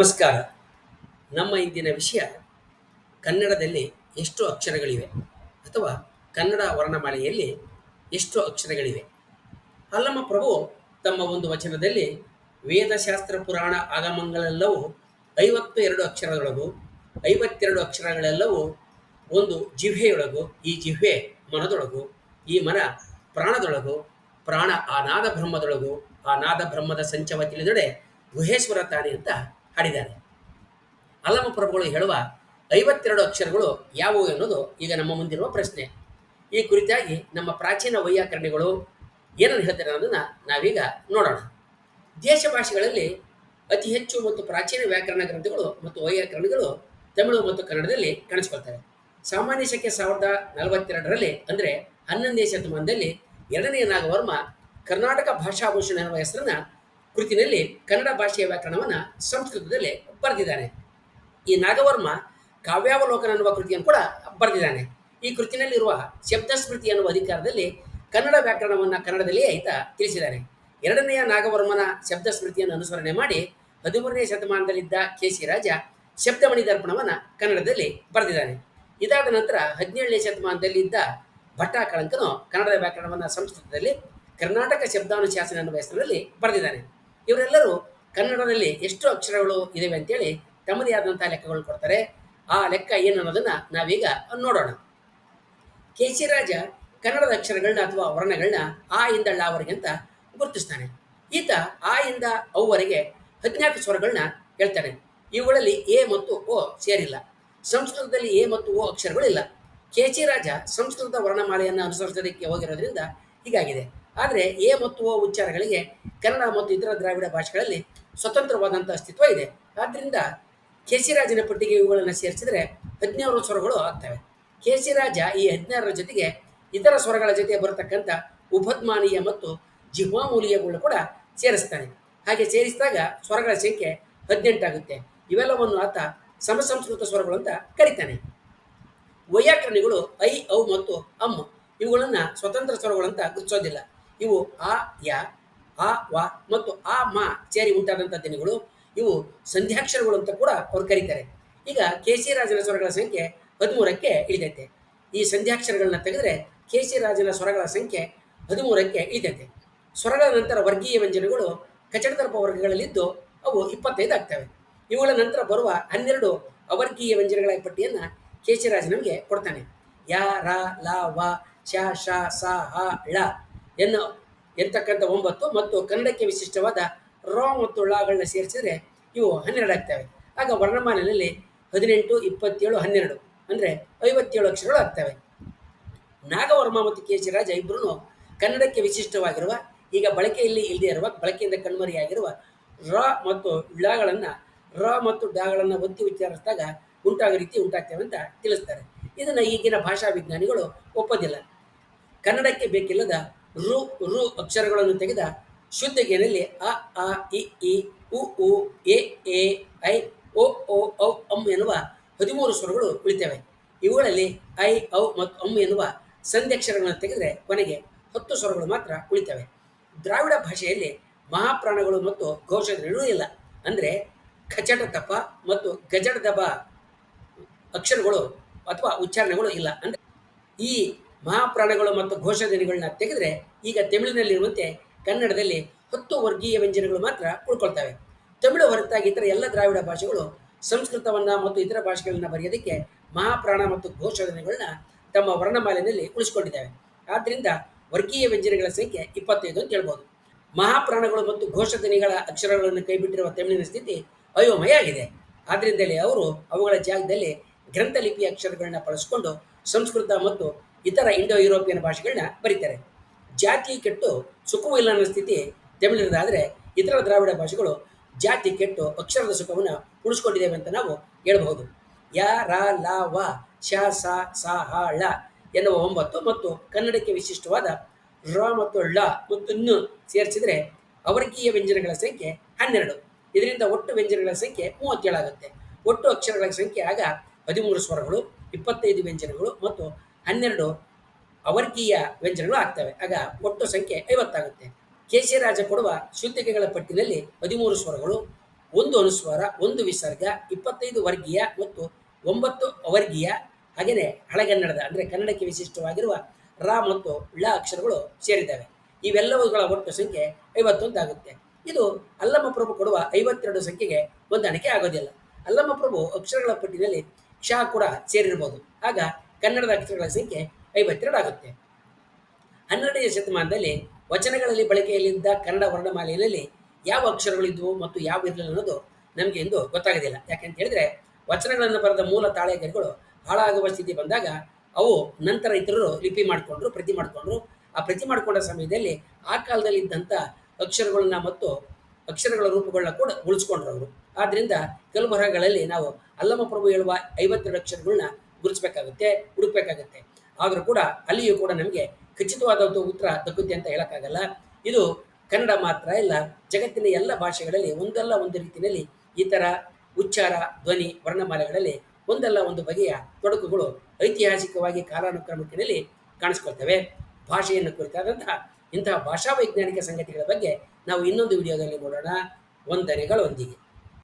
ನಮಸ್ಕಾರ. ನಮ್ಮ ಇಂದಿನ ವಿಷಯ ಕನ್ನಡದಲ್ಲಿ ಎಷ್ಟು ಅಕ್ಷರಗಳಿವೆ ಅಥವಾ ಕನ್ನಡ ವರ್ಣಮಾಲೆಯಲ್ಲಿ ಎಷ್ಟು ಅಕ್ಷರಗಳಿವೆ. ಅಲ್ಲಮ್ಮ ಪ್ರಭು ತಮ್ಮ ಒಂದು ವಚನದಲ್ಲಿ ವೇದಶಾಸ್ತ್ರ ಪುರಾಣ ಆಗಮಗಳೆಲ್ಲವೂ ಐವತ್ತು ಎರಡು ಅಕ್ಷರದೊಳಗು, ಐವತ್ತೆರಡು ಅಕ್ಷರಗಳೆಲ್ಲವೂ ಒಂದು ಜಿಹ್ವೆಯೊಳಗು ಈ ಜಿಹ್ವೆ ಮನದೊಳಗು, ಈ ಮನ ಪ್ರಾಣದೊಳಗು, ಪ್ರಾಣ ಆ ನಾದ ಬ್ರಹ್ಮದೊಳಗು ಆ ನಾದ ಬ್ರಹ್ಮದ ಸಂಚವ ತಿಳಿದೊಡೆ ಗುಹೇಶ್ವರ ತಾನೆ ಅಂತ ಹಾಡಿದ್ದಾರೆ. ಅಲ್ಲಮ ಪ್ರಭುಗಳು ಹೇಳುವ ಐವತ್ತೆರಡು ಅಕ್ಷರಗಳು ಯಾವುವು ಎನ್ನುವುದು ಈಗ ನಮ್ಮ ಮುಂದಿರುವ ಪ್ರಶ್ನೆ. ಈ ಕುರಿತಾಗಿ ನಮ್ಮ ಪ್ರಾಚೀನ ವೈಯಾಕರಣಿಗಳು ಏನನ್ನು ಹೇಳ್ತಾರೆ ಅನ್ನೋದನ್ನು ನಾವೀಗ ನೋಡೋಣ. ದೇಶ ಭಾಷೆಗಳಲ್ಲಿ ಅತಿ ಹೆಚ್ಚು ಮತ್ತು ಪ್ರಾಚೀನ ವ್ಯಾಕರಣ ಗ್ರಂಥಗಳು ಮತ್ತು ವೈಯಾಕರಣಗಳು ತಮಿಳು ಮತ್ತು ಕನ್ನಡದಲ್ಲಿ ಕಾಣಿಸ್ಕೊಳ್ತವೆ. ಸಾಮಾನ್ಯ ಶಕೆ ಸಾವಿರದ ನಲವತ್ತೆರಡರಲ್ಲಿ ಅಂದರೆ ಹನ್ನೊಂದನೇ ಶತಮಾನದಲ್ಲಿ ಎರಡನೇ ನಾಗವರ್ಮ ಕರ್ನಾಟಕ ಭಾಷಾಭೂಷಣ ಎನ್ನುವ ಹೆಸರನ್ನ ಕೃತಿನಲ್ಲಿ ಕನ್ನಡ ಭಾಷೆಯ ವ್ಯಾಕರಣವನ್ನು ಸಂಸ್ಕೃತದಲ್ಲಿ ಬರೆದಿದ್ದಾನೆ ಈ ನಾಗವರ್ಮ ಕಾವ್ಯಾವಲೋಕನ ಅನ್ನುವ ಕೃತಿಯನ್ನು ಕೂಡ ಬರೆದಿದ್ದಾನೆ. ಈ ಕೃತಿನಲ್ಲಿರುವ ಶಬ್ದಸ್ಮೃತಿ ಅನ್ನುವ ಅಧಿಕಾರದಲ್ಲಿ ಕನ್ನಡ ವ್ಯಾಕರಣವನ್ನು ಕನ್ನಡದಲ್ಲಿಯೇ ಈತ ತಿಳಿಸಿದ್ದಾನೆ ಎರಡನೆಯ ನಾಗವರ್ಮನ ಶಬ್ದಸ್ಮೃತಿಯನ್ನು ಅನುಸರಣೆ ಮಾಡಿ ಹದಿಮೂರನೇ ಶತಮಾನದಲ್ಲಿದ್ದ ಕೆ ಸಿ ರಾಜ ಶಬ್ದಮಣಿ ದರ್ಪಣವನ್ನು ಕನ್ನಡದಲ್ಲಿ ಬರೆದಿದ್ದಾನೆ. ಇದಾದ ನಂತರ ಹದಿನೇಳನೇ ಶತಮಾನದಲ್ಲಿ ಇದ್ದ ಭಟ್ಟ ಕಳಂಕನು ಕನ್ನಡದ ವ್ಯಾಕರಣವನ್ನು ಸಂಸ್ಕೃತದಲ್ಲಿ ಕರ್ನಾಟಕ ಶಬ್ದಾನುಶಾಸನ ಅನ್ನುವ ಹೆಸರಿನಲ್ಲಿ ಬರೆದಿದ್ದಾನೆ. ಇವರೆಲ್ಲರೂ ಕನ್ನಡದಲ್ಲಿ ಎಷ್ಟು ಅಕ್ಷರಗಳು ಇದಾವೆ ಅಂತೇಳಿ ತಮ್ಮದೇ ಆದಂತಹ ಲೆಕ್ಕಗಳು ಕೊಡ್ತಾರೆ. ಆ ಲೆಕ್ಕ ಏನು ಅನ್ನೋದನ್ನ ನಾವೀಗ ನೋಡೋಣ. ಕೆ ಸಿ ರಾಜ ಕನ್ನಡದ ಅಕ್ಷರಗಳನ್ನ ಅಥವಾ ವರ್ಣಗಳನ್ನ ಆ ಇಂದ ಳವರೆಗೆ ಅಂತ ಗುರುತಿಸ್ತಾನೆ. ಈತ ಆ ಇಂದ ಅವರೆಗೆ ಹದಿನಾಲ್ಕು ಸ್ವರಗಳನ್ನ ಹೇಳ್ತಾನೆ. ಇವುಗಳಲ್ಲಿ ಎ ಮತ್ತು ಓ ಸೇರಿಲ್ಲ. ಸಂಸ್ಕೃತದಲ್ಲಿ ಎ ಮತ್ತು ಓ ಅಕ್ಷರಗಳಿಲ್ಲ. ರಾಜ ಸಂಸ್ಕೃತ ವರ್ಣಮಾಲೆಯನ್ನು ಅನುಸರಿಸೋದಕ್ಕೆ ಹೋಗಿರೋದ್ರಿಂದ ಹೀಗಾಗಿದೆ. ಆದರೆ ಎ ಮತ್ತು ಓ ಉಚ್ಚಾರಗಳಿಗೆ ಕನ್ನಡ ಮತ್ತು ಇತರ ದ್ರಾವಿಡ ಭಾಷೆಗಳಲ್ಲಿ ಸ್ವತಂತ್ರವಾದಂಥ ಅಸ್ತಿತ್ವ ಇದೆ. ಆದ್ದರಿಂದ ಕೇಸಿರಾಜನ ಪಟ್ಟಿಗೆ ಇವುಗಳನ್ನು ಸೇರಿಸಿದರೆ ಹದಿನಾರು ಸ್ವರಗಳು ಆಗ್ತವೆ. ಕೇಸಿರಾಜ ಈ ಹದಿನಾರರ ಜೊತೆಗೆ ಇತರ ಸ್ವರಗಳ ಜೊತೆ ಬರತಕ್ಕಂಥ ಉಪದ್ಮಾನೀಯ ಮತ್ತು ಜಿಹ್ವಾಮೂಲೀಯಗಳು ಕೂಡ ಸೇರಿಸ್ತಾನೆ ಹಾಗೆ ಸೇರಿಸಿದಾಗ ಸ್ವರಗಳ ಸಂಖ್ಯೆ ಹದಿನೆಂಟಾಗುತ್ತೆ ಇವೆಲ್ಲವನ್ನು ಆತ ಸಮಸಂಸ್ಕೃತ ಸ್ವರಗಳು ಅಂತ ಕರೀತಾನೆ. ವೈಯಾಕರಣಿಗಳು ಐ, ಔ ಮತ್ತು ಅಮ್ ಇವುಗಳನ್ನು ಸ್ವತಂತ್ರ ಸ್ವರಗಳಂತ ಗುರುತಿಸೋದಿಲ್ಲ. ಇವು ಆ, ಯ, ಆ, ವ ಮತ್ತು ಆ, ಮ ಸೇರಿ ಉಂಟಾದಂಥ ದಿನಗಳು ಇವು ಸಂಧ್ಯಾಕ್ಷರಗಳು ಅಂತ ಕೂಡ ಅವ್ರು ಕರೀತಾರೆ. ಈಗ ಕೆ ಸಿ ರಾಜನ ಸ್ವರಗಳ ಸಂಖ್ಯೆ ಹದಿಮೂರಕ್ಕೆ ಇಳಿದೈತೆ ಈ ಸಂಧ್ಯಾಕ್ಷರಗಳನ್ನ ತೆಗೆದ್ರೆ ಕೆ ಸಿ ರಾಜನ ಸ್ವರಗಳ ಸಂಖ್ಯೆ ಹದಿಮೂರಕ್ಕೆ ಇಳಿದೈತೆ ಸ್ವರಗಳ ನಂತರ ವರ್ಗೀಯ ವ್ಯಂಜನಗಳು ಕಚಡದರ್ಪ ವರ್ಗಗಳಲ್ಲಿದ್ದು ಅವು ಇಪ್ಪತ್ತೈದು ಆಗ್ತವೆ. ಇವುಗಳ ನಂತರ ಬರುವ ಹನ್ನೆರಡು ಅವರ್ಗೀಯ ವ್ಯಂಜನಗಳ ಪಟ್ಟಿಯನ್ನು ರಾಜ ನಮಗೆ ಕೊಡ್ತಾನೆ. ಯ, ರ, ಲ, ವ, ಶ ಶ, ಸ, ಹ, ಳ. ಎನ್ನು ಎಂತಕ್ಕಂಥ ಒಂಬತ್ತು ಮತ್ತು ಕನ್ನಡಕ್ಕೆ ವಿಶಿಷ್ಟವಾದ ರಾ ಮತ್ತು ಳಗಳನ್ನ ಸೇರಿಸಿದರೆ ಇವು ಹನ್ನೆರಡು ಆಗ್ತವೆ ಆಗ ವರ್ಣಮಾಲೆಯಲ್ಲಿ ಹದಿನೆಂಟು, ಇಪ್ಪತ್ತೇಳು, ಹನ್ನೆರಡು ಅಂದರೆ ಐವತ್ತೇಳು ಅಕ್ಷರಗಳು ಆಗ್ತವೆ. ನಾಗವರ್ಮ ಮತ್ತು ಕೇಶಿರಾಜ ಇಬ್ಬರೂ ಕನ್ನಡಕ್ಕೆ ವಿಶಿಷ್ಟವಾಗಿರುವ, ಈಗ ಬಳಕೆಯಲ್ಲಿ ಇಲ್ಲದೆ ಇರುವ, ಬಳಕೆಯಿಂದ ಕಣ್ಮರೆಯಾಗಿರುವ ರ ಮತ್ತು ಳಗಳನ್ನು ರ ಮತ್ತು ಡಗಳನ್ನು ಒತ್ತಿ ವಿಚಾರಿಸಿದಾಗ ಉಂಟಾಗೋ ರೀತಿ ಉಂಟಾಗ್ತೇವೆ ಅಂತ ತಿಳಿಸ್ತಾರೆ. ಇದನ್ನು ಈಗಿನ ಭಾಷಾ ವಿಜ್ಞಾನಿಗಳು ಒಪ್ಪೋದಿಲ್ಲ. ಕನ್ನಡಕ್ಕೆ ಬೇಕಿಲ್ಲದ ರು ರು ಅಕ್ಷರಗಳನ್ನು ತೆಗೆದ ಶುದ್ಧಗೇನಲ್ಲಿ ಅ, ಆ, ಇ ಇ, ಉ ಉ, ಎ ಎ, ಐ, ಓ ಓ, ಔ, ಅಂ ಎನ್ನುವ ಹದಿಮೂರು ಸ್ವರಗಳು ಉಳಿತವೆ. ಇವುಗಳಲ್ಲಿ ಐ, ಔ ಮತ್ತು ಅಂ ಎನ್ನುವ ಸಂಧ್ಯಕ್ಷರಗಳನ್ನು ತೆಗೆದರೆ ಕೊನೆಗೆ ಹತ್ತು ಸ್ವರಗಳು ಮಾತ್ರ ಉಳಿತವೆ. ದ್ರಾವಿಡ ಭಾಷೆಯಲ್ಲಿ ಮಹಾಪ್ರಾಣಗಳು ಮತ್ತು ಘೋಷಗಳೂ ಇಲ್ಲ. ಅಂದರೆ ಖಚಟ ತಪ ಮತ್ತು ಗಜಡ ದಬ ಅಕ್ಷರಗಳು ಅಥವಾ ಉಚ್ಚಾರಣೆಗಳು ಇಲ್ಲ. ಅಂದರೆ ಈ ಮಹಾಪ್ರಾಣಗಳು ಮತ್ತು ಘೋಷಧನಿಗಳನ್ನ ತೆಗೆದರೆ ಈಗ ತಮಿಳಿನಲ್ಲಿರುವಂತೆ ಕನ್ನಡದಲ್ಲಿ ಹತ್ತು ವರ್ಗೀಯ ವ್ಯಂಜನಗಳು ಮಾತ್ರ ಉಳ್ಕೊಳ್ತವೆ. ತಮಿಳು ಹೊರತಾಗಿ ಇತರ ಎಲ್ಲ ದ್ರಾವಿಡ ಭಾಷೆಗಳು ಸಂಸ್ಕೃತವನ್ನು ಮತ್ತು ಇತರ ಭಾಷೆಗಳನ್ನ ಬರೆಯೋದಕ್ಕೆ ಮಹಾಪ್ರಾಣ ಮತ್ತು ಘೋಷಧ್ವನಿಗಳನ್ನ ತಮ್ಮ ವರ್ಣಮಾಲೆಯಲ್ಲಿ ಉಳಿಸ್ಕೊಂಡಿದ್ದಾವೆ. ಆದ್ದರಿಂದ ವರ್ಗೀಯ ವ್ಯಂಜನಗಳ ಸಂಖ್ಯೆ ಇಪ್ಪತ್ತೈದು ಅಂತ ಹೇಳ್ಬೋದು. ಮಹಾಪ್ರಾಣಗಳು ಮತ್ತು ಘೋಷಧನಿಗಳ ಅಕ್ಷರಗಳನ್ನು ಕೈಬಿಟ್ಟಿರುವ ತಮಿಳಿನ ಸ್ಥಿತಿ ಅಯೋಮಯ ಆಗಿದೆ. ಆದ್ದರಿಂದಲೇ ಅವರು ಅವುಗಳ ಜಾಗದಲ್ಲಿ ಗ್ರಂಥಲಿಪಿ ಅಕ್ಷರಗಳನ್ನ ಬಳಸಿಕೊಂಡು ಸಂಸ್ಕೃತ ಮತ್ತು ಇತರ ಇಂಡೋ ಯುರೋಪಿಯನ್ ಭಾಷೆಗಳನ್ನ ಬರೀತಾರೆ. ಜಾತಿ ಕೆಟ್ಟು ಸುಖವೂ ಇಲ್ಲ ಅನ್ನೋ ಸ್ಥಿತಿ ತಮಿಳಿನದಾದರೆ ಇತರ ದ್ರಾವಿಡ ಭಾಷೆಗಳು ಜಾತಿ ಕೆಟ್ಟು ಅಕ್ಷರದ ಸುಖವನ್ನು ಉಳಿಸ್ಕೊಂಡಿದ್ದೇವೆ ಅಂತ ನಾವು ಹೇಳಬಹುದು. ಯ, ರ, ಲ, ವ, ಶ, ಸ ಸ, ಹ, ಳ ಎನ್ನುವ ಒಂಬತ್ತು ಮತ್ತು ಕನ್ನಡಕ್ಕೆ ವಿಶಿಷ್ಟವಾದ ರ ಮತ್ತು ಳ ಮತ್ತು ನ್ ಸೇರಿಸಿದರೆ ಅವರ್ಗೀಯ ವ್ಯಂಜನಗಳ ಸಂಖ್ಯೆ ಹನ್ನೆರಡು. ಇದರಿಂದ ಒಟ್ಟು ವ್ಯಂಜನಗಳ ಸಂಖ್ಯೆ ಮೂವತ್ತೇಳಾಗುತ್ತೆ. ಒಟ್ಟು ಅಕ್ಷರಗಳ ಸಂಖ್ಯೆ ಆಗ ಹದಿಮೂರು ಸ್ವರಗಳು, ಇಪ್ಪತ್ತೈದು ವ್ಯಂಜನಗಳು ಮತ್ತು ಹನ್ನೆರಡು ಅವರ್ಗೀಯ ವ್ಯಂಜನಗಳು ಆಗ್ತವೆ. ಆಗ ಒಟ್ಟು ಸಂಖ್ಯೆ ಐವತ್ತಾಗುತ್ತೆ. ಕೇಶಿರಾಜ ಕೊಡುವ ಶುದ್ಧಿಕೆಗಳ ಪಟ್ಟಿನಲ್ಲಿ ಹದಿಮೂರು ಸ್ವರಗಳು, ಒಂದು ಅನುಸ್ವಾರ, ಒಂದು ವಿಸರ್ಗ, ಇಪ್ಪತ್ತೈದು ವರ್ಗೀಯ ಮತ್ತು ಒಂಬತ್ತು ಅವರ್ಗೀಯ. ಹಾಗೆಯೇ ಹಳೆಗನ್ನಡದ ಅಂದರೆ ಕನ್ನಡಕ್ಕೆ ವಿಶಿಷ್ಟವಾಗಿರುವ ರ ಮತ್ತು ಳ ಅಕ್ಷರಗಳು ಸೇರಿದ್ದಾವೆ. ಇವೆಲ್ಲವುಗಳ ಒಟ್ಟು ಸಂಖ್ಯೆ ಐವತ್ತೊಂದಾಗುತ್ತೆ. ಇದು ಅಲ್ಲಮ್ಮ ಪ್ರಭು ಕೊಡುವ ಐವತ್ತೆರಡು ಸಂಖ್ಯೆಗೆ ಹೊಂದಾಣಿಕೆ ಆಗೋದಿಲ್ಲ. ಅಲ್ಲಮ್ಮ ಪ್ರಭು ಅಕ್ಷರಗಳ ಪಟ್ಟಿನಲ್ಲಿ ಕ್ಷ ಕೂಡ ಸೇರಿರ್ಬೋದು. ಆಗ ಕನ್ನಡದ ಅಕ್ಷರಗಳ ಸಂಖ್ಯೆ ಐವತ್ತೆರಡು ಆಗುತ್ತೆ. ಹನ್ನೆರಡನೇ ಶತಮಾನದಲ್ಲಿ ವಚನಗಳಲ್ಲಿ ಬಳಕೆಯಲ್ಲಿದ್ದ ಕನ್ನಡ ವರ್ಣಮಾಲೆಯಲ್ಲಿ ಯಾವ ಅಕ್ಷರಗಳಿದ್ವು ಮತ್ತು ಯಾವ ಇರಲಿಲ್ಲ ಅನ್ನೋದು ನಮಗೆ ಇಂದು ಗೊತ್ತಾಗೋದಿಲ್ಲ. ಯಾಕೆಂತ ಹೇಳಿದ್ರೆ ವಚನಗಳನ್ನು ಬರೆದ ಮೂಲ ತಾಳೆಗರಿಗಳು ಹಾಳಾಗುವ ಸ್ಥಿತಿ ಬಂದಾಗ ಅವು ನಂತರ ಇತರರು ಲಿಪಿ ಮಾಡಿಕೊಂಡ್ರು, ಪ್ರತಿ ಮಾಡಿಕೊಂಡ್ರು. ಆ ಪ್ರತಿ ಮಾಡಿಕೊಂಡ ಸಮಯದಲ್ಲಿ ಆ ಕಾಲದಲ್ಲಿ ಇದ್ದಂಥ ಅಕ್ಷರಗಳನ್ನ ಮತ್ತು ಅಕ್ಷರಗಳ ರೂಪಗಳನ್ನ ಕೂಡ ಉಳಿಸ್ಕೊಂಡ್ರು ಅವರು. ಆದ್ರಿಂದ ಕೆಲವು ಬರಹಗಳಲ್ಲಿ ನಾವು ಅಲ್ಲಮ ಪ್ರಭು ಹೇಳುವ ಐವತ್ತೆರಡು ಅಕ್ಷರಗಳನ್ನ ಗುರುತಿಸಬೇಕಾಗುತ್ತೆ, ಹುಡುಕ್ಬೇಕಾಗುತ್ತೆ. ಆದರೂ ಕೂಡ ಅಲ್ಲಿಯೂ ಕೂಡ ನಮಗೆ ಖಚಿತವಾದ ಉತ್ತರ ದಕ್ಕುತ್ತೆ ಅಂತ ಹೇಳೋಕ್ಕಾಗಲ್ಲ. ಇದು ಕನ್ನಡ ಮಾತ್ರ ಇಲ್ಲ, ಜಗತ್ತಿನ ಎಲ್ಲ ಭಾಷೆಗಳಲ್ಲಿ ಒಂದಲ್ಲ ಒಂದು ರೀತಿಯಲ್ಲಿ ಈ ಉಚ್ಚಾರ, ಧ್ವನಿ, ವರ್ಣಮಾಲೆಗಳಲ್ಲಿ ಒಂದಲ್ಲ ಒಂದು ಬಗೆಯ ತೊಡಕುಗಳು ಐತಿಹಾಸಿಕವಾಗಿ ಕಾಲಾನುಕ್ರಮಕ್ಕಿನಲ್ಲಿ ಕಾಣಿಸ್ಕೊಳ್ತವೆ. ಭಾಷೆಯನ್ನು ಕುರಿತಾದಂತಹ ಇಂತಹ ಭಾಷಾ ವೈಜ್ಞಾನಿಕ ಸಂಗತಿಗಳ ಬಗ್ಗೆ ನಾವು ಇನ್ನೊಂದು ವಿಡಿಯೋದಲ್ಲಿ ನೋಡೋಣ. ವಂದನೆಗಳೊಂದಿಗೆ.